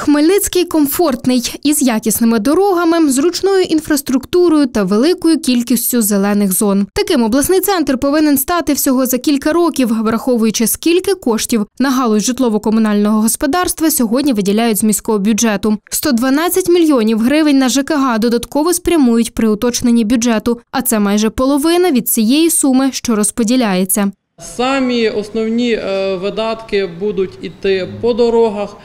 Хмельницький комфортний із якісними дорогами, зручною інфраструктурою та великою кількістю зелених зон. Таким обласний центр повинен стати всього за кілька років, враховуючи скільки коштів на галузь житлово-комунального господарства сьогодні виділяють з міського бюджету. 112 мільйонів гривень на ЖКГ додатково спрямують при уточненні бюджету, а це майже половина від цієї суми, що розподіляється. Самі основні е, видатки будуть іти по дорогах,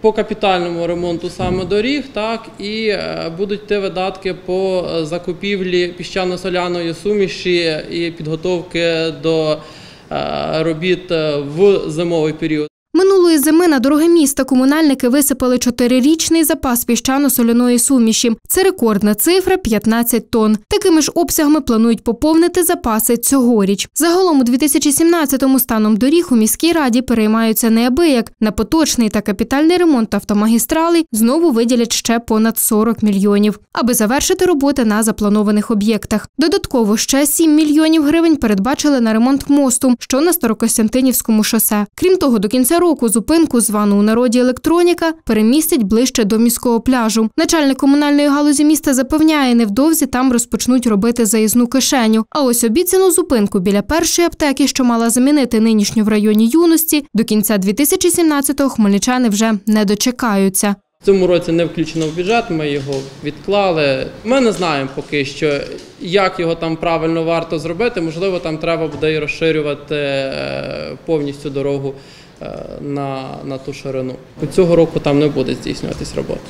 по капітальному ремонту саме доріг, так і е, будуть йти видатки по е, закупівлі піщано-соляної суміші і підготовки до е, робіт е, в зимовий період. Минулої зими на дороги міста комунальники висипали чотирирічний запас піщано-соляної суміші. Це рекордна цифра 15 тонн. Такими ж обсягами планують поповнити запаси цьогоріч. Загалом у 2017-му станом доріг у міській раді переймаються неабияк. На поточний та капітальний ремонт автомагістралей знову виділять ще понад 40 мільйонів, аби завершити роботи на запланованих об'єктах. Додатково ще 7 мільйонів гривень передбачили на ремонт мосту, що на Старокостянтинівському шосе. Крім того, до кінця року зупинку, звану у народі електроніка, перемістять ближче до міського пляжу. Начальник комунальної галузі міста запевняє, невдовзі там розпочнуть робити заїзну кишеню. А ось обіцяну зупинку біля першої аптеки, що мала замінити нинішню в районі юності, до кінця 2017-го хмельничани вже не дочекаються. В цьому році не включено в бюджет, ми його відклали. Ми не знаємо поки що, як його там правильно варто зробити. Можливо, там треба буде і розширювати е, повністю дорогу на, на ту ширину. Цього року там не буде здійснюватись робота.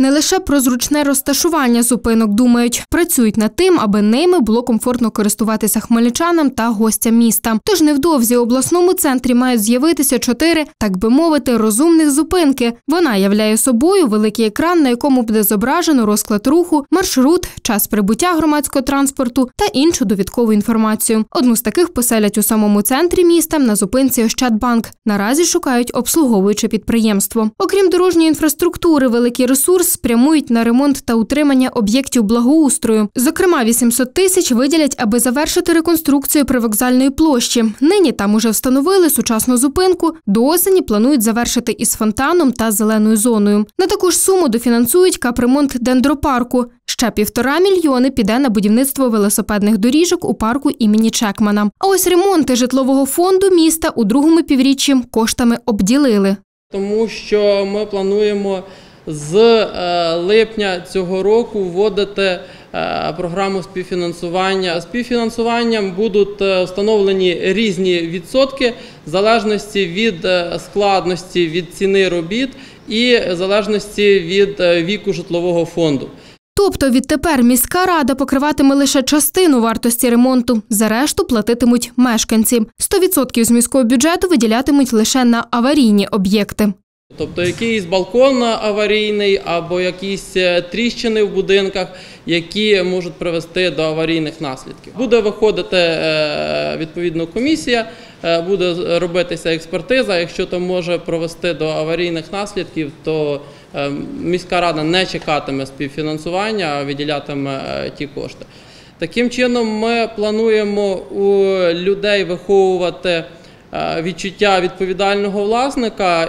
Не лише про зручне розташування зупинок думають, працюють над тим, аби ними було комфортно користуватися хмельничанам та гостям міста. Тож невдовзі у обласному центрі мають з'явитися чотири, так би мовити, розумних зупинки. Вона являє собою великий екран, на якому буде зображено розклад руху, маршрут, час прибуття громадського транспорту та іншу довідкову інформацію. Одну з таких поселять у самому центрі міста на зупинці Ощадбанк. Наразі шукають обслуговуюче підприємство. Окрім дорожньої інфраструктури, великий ресурс спрямують на ремонт та утримання об'єктів благоустрою. Зокрема, 800 тисяч виділять, аби завершити реконструкцію привокзальної площі. Нині там уже встановили сучасну зупинку. До осені планують завершити із фонтаном та зеленою зоною. На таку ж суму дофінансують капремонт дендропарку. Ще півтора мільйони піде на будівництво велосипедних доріжок у парку імені Чекмана. А ось ремонти житлового фонду міста у другому півріччі коштами обділили. Тому що ми плануємо з е, липня цього року вводити е, програму співфінансування. Співфінансуванням будуть е, встановлені різні відсотки в залежності від складності від ціни робіт і в залежності від віку житлового фонду. Тобто відтепер міська рада покриватиме лише частину вартості ремонту, за решту платитимуть мешканці. 100% з міського бюджету виділятимуть лише на аварійні об'єкти. Тобто якийсь балкон аварійний або якісь е, тріщини в будинках, які можуть привести до аварійних наслідків. Буде виходити е, відповідно комісія, е, буде робитися експертиза. Якщо то може провести до аварійних наслідків, то міська рада не чекатиме співфінансування, а виділятиме ті кошти. Таким чином, ми плануємо у людей виховувати відчуття відповідального власника.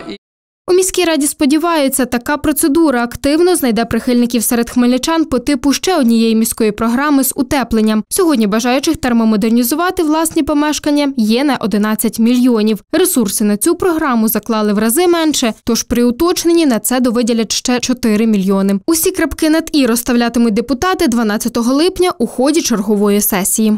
Міській раді сподіваються, така процедура активно знайде прихильників серед хмельничан по типу ще однієї міської програми з утепленням. Сьогодні бажаючих термомодернізувати власні помешкання є на 11 мільйонів. Ресурси на цю програму заклали в рази менше, тож при уточненні на це довиділять ще 4 мільйони. Усі крапки над і розставлятимуть депутати 12 липня у ході чергової сесії.